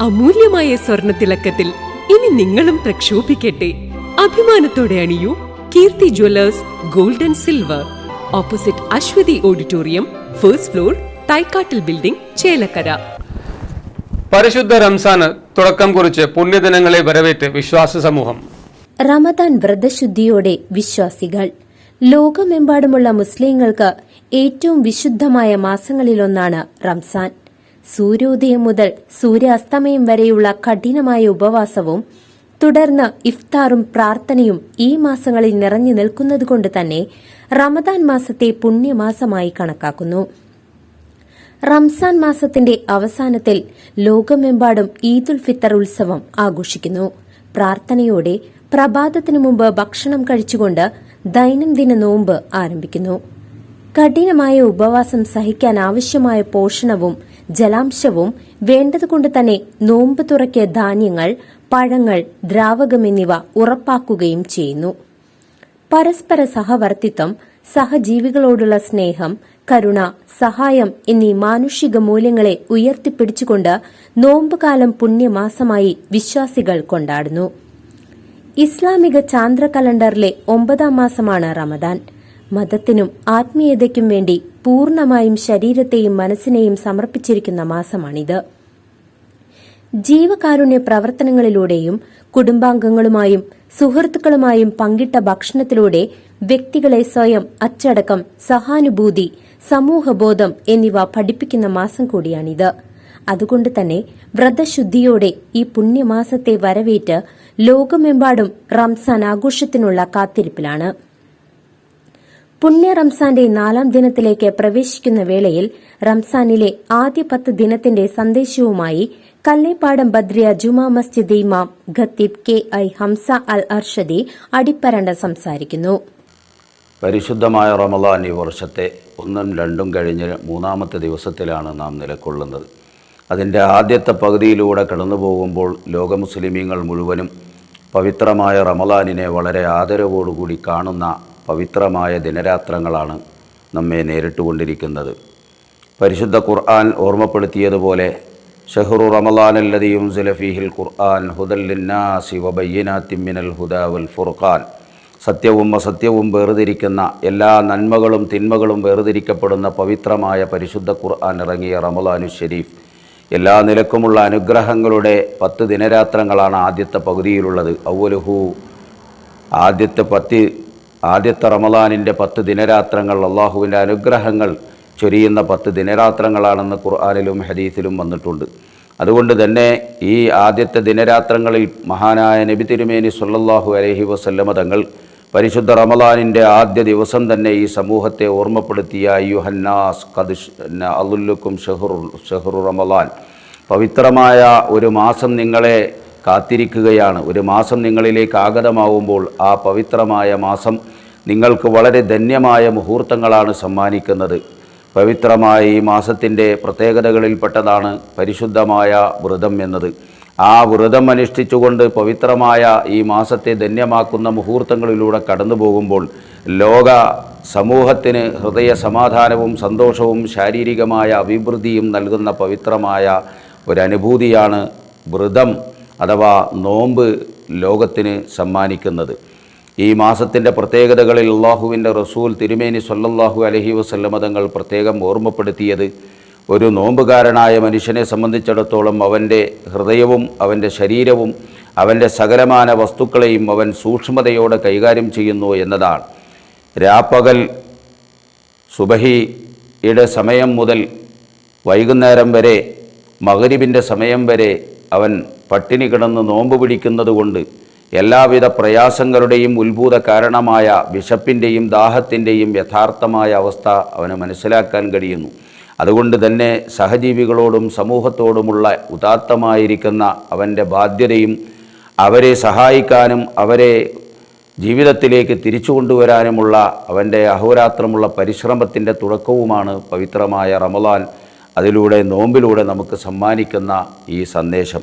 അമൂല്യമായ സ്വർണ തിളക്കത്തിൽ ഇനി നിങ്ങളും പ്രക്ഷോഭിക്കട്ടെ. അഭിമാനത്തോടെ അണിയൂ Keerthi jewellers gold and silver. Opposite Aswathi auditorium first floor തൈക്കാട്ടിൽ building Chelakkara. പരിശുദ്ധ റംസാന് തുടക്കം കുറിച്ച് പുണ്യദിനങ്ങളെ വരവേറ്റ് വിശ്വാസ സമൂഹം. റമദാൻ വ്രതശുദ്ധിയോടെ വിശ്വാസികൾ. ലോകമെമ്പാടുമുള്ള മുസ്ലിങ്ങൾക്ക് ഏറ്റവും വിശുദ്ധമായ മാസങ്ങളിലൊന്നാണ് റംസാൻ. സൂര്യോദയം മുതൽ സൂര്യാസ്തമയം വരെയുള്ള കഠിനമായ ഉപവാസവും തുടർന്ന് ഇഫ്താറും പ്രാർത്ഥനയും ഈ മാസങ്ങളിൽ നിറഞ്ഞു നിൽക്കുന്നതുകൊണ്ട് തന്നെ റമദാൻ മാസത്തെ പുണ്യമാസമായി കണക്കാക്കുന്നു. റംസാൻ മാസത്തിന്റെ അവസാനത്തിൽ ലോകമെമ്പാടും ഈദുൽ ഫിത്തർ ഉത്സവം ആഘോഷിക്കുന്നു. പ്രാർത്ഥനയോടെ പ്രഭാതത്തിനു മുമ്പ് ഭക്ഷണം കഴിച്ചുകൊണ്ട് ദൈനംദിന നോമ്പ് ആരംഭിക്കുന്നു. കഠിനമായ ഉപവാസം സഹിക്കാൻ ആവശ്യമായ പോഷണവും ജലാംശവും വേണ്ടതുകൊണ്ട് തന്നെ നോമ്പ് തുറക്കിയ ധാന്യങ്ങൾ പഴങ്ങൾ ദ്രാവകം എന്നിവ ഉറപ്പാക്കുകയും ചെയ്യുന്നു. പരസ്പര സഹവർത്തിത്വം സഹജീവികളോടുള്ള സ്നേഹം കരുണ സഹായം എന്നീ മാനുഷിക മൂല്യങ്ങളെ ഉയർത്തിപ്പിടിച്ചുകൊണ്ട് നോമ്പുകാലം പുണ്യമാസമായി വിശ്വാസികൾ കൊണ്ടാടുന്നു. ഇസ്ലാമിക ചാന്ദ്ര കലണ്ടറിലെ ഒമ്പതാം മാസമാണ് റമദാൻ. മതത്തിനും ആത്മീയതയ്ക്കും വേണ്ടി പൂർണമായും ശരീരത്തെയും മനസ്സിനെയും സമർപ്പിച്ചിരിക്കുന്ന മാസമാണിത്. ജീവകാരുണ്യ പ്രവർത്തനങ്ങളിലൂടെയും കുടുംബാംഗങ്ങളുമായും സുഹൃത്തുക്കളുമായും പങ്കിട്ട ഭക്ഷണത്തിലൂടെ വ്യക്തികളെ സ്വയം അച്ചടക്കം സഹാനുഭൂതി സമൂഹബോധം എന്നിവ പഠിപ്പിക്കുന്ന മാസം കൂടിയാണിത്. അതുകൊണ്ട് തന്നെ വ്രതശുദ്ധിയോടെ ഈ പുണ്യമാസത്തെ വരവേറ്റ് ലോകമെമ്പാടും റംസാൻ ആഘോഷത്തിനുള്ള കാത്തിരിപ്പിലാണ്. പുണ്യ റംസാന്റെ നാലാം ദിനത്തിലേക്ക് പ്രവേശിക്കുന്ന വേളയിൽ റംസാനിലെ ആദ്യ പത്ത് ദിനത്തിന്റെ സന്ദേശവുമായി കല്ലേപ്പാടം ബദ്രിയ ജുമാ മസ്ജിദ് ഇമാം ഖത്തീബ് കെ ഐ ഹംസ അൽ അർഷദി അടിപ്പരണ്ട സംസാരിക്കുന്നു. പരിശുദ്ധമായ റമദാൻ ഈ വർഷത്തെ ഒന്നും രണ്ടും കഴിഞ്ഞ് മൂന്നാമത്തെ ദിവസത്തിലാണ് നാം നിലകൊള്ളുന്നത് അതിന്റെ ആദ്യത്തെ പകുതിയിലൂടെ കടന്നു പോകുമ്പോൾ ലോക മുസ്ലിമീങ്ങൾ മുഴുവനും പവിത്രമായ റമദാനിനെ വളരെ ആദരവോടുകൂടി കാണുന്ന പവിത്രമായ ദിനരാത്രങ്ങളാണ് നമ്മെ നേരിട്ടുകൊണ്ടിരിക്കുന്നത് പരിശുദ്ധ ഖുർആൻ ഓർമ്മപ്പെടുത്തിയതുപോലെ ഷെഹ്റു റമലാനല്ലതിയും സുലഫീഹിൽ ഖുർആൻ ഹുദല്ലിന്നാസി വബയ്യനാത്തിൻ മിനൽ ഹുദാ ഫുർഖാൻ. സത്യവും അസത്യവും വേർതിരിക്കുന്ന എല്ലാ നന്മകളും തിന്മകളും വേർതിരിക്കപ്പെടുന്ന പവിത്രമായ പരിശുദ്ധ ഖുർആൻ ഇറങ്ങിയ റമലാനു ഷെരീഫ് എല്ലാ നിലക്കുമുള്ള അനുഗ്രഹങ്ങളുടെ പത്ത് ദിനരാത്രങ്ങളാണ് ആദ്യത്തെ പകുതിയിലുള്ളത്. ഔവലുഹു ആദ്യത്തെ പത്ത് ആദ്യത്തെ റമദാനിന്റെ പത്ത് ദിനരാത്രങ്ങൾ അള്ളാഹുവിന്റെ അനുഗ്രഹങ്ങൾ ചൊരിയുന്ന പത്ത് ദിനരാത്രങ്ങളാണെന്ന് ഖുർആാനിലും ഹദീസിലും വന്നിട്ടുണ്ട്. അതുകൊണ്ട് തന്നെ ഈ ആദ്യത്തെ ദിനരാത്രങ്ങളിൽ മഹാനായ നബി തിരുമേനി സുല്ലാഹു അലഹി വസല്ലമ തങ്ങൾ പരിശുദ്ധ റമദാനിന്റെ ആദ്യ ദിവസം തന്നെ ഈ സമൂഹത്തെ ഓർമ്മപ്പെടുത്തിയ യുഹന്നാസ് കദിഷ് അലുല്ലുക്കും ഷെഹുർ ഷെഹുർ റമദാൻ. പവിത്രമായ ഒരു മാസം നിങ്ങളെ കാത്തിരിക്കുകയാണ്. ഒരു മാസം നിങ്ങളിലേക്ക് ആഗതമാവുമ്പോൾ ആ പവിത്രമായ മാസം നിങ്ങൾക്ക് വളരെ ധന്യമായ മുഹൂർത്തങ്ങളാണ് സമ്മാനിക്കുന്നത്. പവിത്രമായ ഈ മാസത്തിന്റെ പ്രത്യേകതകളിൽപ്പെട്ടതാണ് പരിശുദ്ധമായ വ്രതം എന്നത്. ആ വ്രതം അനുഷ്ഠിച്ചുകൊണ്ട് പവിത്രമായ ഈ മാസത്തെ ധന്യമാക്കുന്ന മുഹൂർത്തങ്ങളിലൂടെ കടന്നു പോകുമ്പോൾ ലോക സമൂഹത്തിന് ഹൃദയ സമാധാനവും സന്തോഷവും ശാരീരികമായ അഭിവൃദ്ധിയും നൽകുന്ന പവിത്രമായ ഒരനുഭൂതിയാണ് വ്രതം. അഥവാ നോമ്പ് ലോകത്തിന് സമ്മാനിക്കുന്നത്. ഈ മാസത്തിന്റെ പ്രത്യേകതകളിൽ അള്ളാഹുവിന്റെ റസൂൽ തിരുമേനി സല്ലല്ലാഹു അലഹി വസല്ലമ തങ്ങൾ പ്രത്യേകം ഓർമ്മപ്പെടുത്തിയത് ഒരു നോമ്പുകാരനായ മനുഷ്യനെ സംബന്ധിച്ചിടത്തോളം അവന്റെ ഹൃദയവും അവന്റെ ശരീരവും അവന്റെ സകലമാന വസ്തുക്കളെയും അവൻ സൂക്ഷ്മതയോടെ കൈകാര്യം ചെയ്യുന്നു എന്നതാണ്. രാപ്പകൽ സുബഹിയുടെ സമയം മുതൽ വൈകുന്നേരം വരെ മകരിബിന്റെ സമയം വരെ അവൻ പട്ടിണി കിടന്ന് നോമ്പ് പിടിക്കുന്നതുകൊണ്ട് എല്ലാവിധ പ്രയാസങ്ങളുടെയും ഉത്ഭൂത കാരണമായ വിശപ്പിന്റെയും ദാഹത്തിന്റെയും യഥാർത്ഥമായ അവസ്ഥ അവന് മനസ്സിലാക്കാൻ കഴിയുന്നു. അതുകൊണ്ട് തന്നെ സഹജീവികളോടും സമൂഹത്തോടുമുള്ള ഉദാത്തമായിരിക്കുന്ന അവന്റെ ബാധ്യതയും അവരെ സഹായിക്കാനും അവരെ ജീവിതത്തിലേക്ക് തിരിച്ചു കൊണ്ടുവരാനുമുള്ള അവന്റെ അഹോരാത്രമുള്ള പരിശ്രമത്തിന്റെ തുടക്കവുമാണ് പവിത്രമായ റമലാൻ അതിലൂടെ നോമ്പിലൂടെ നമുക്ക് സമ്മാനിക്കുന്ന ഈ സന്ദേശം.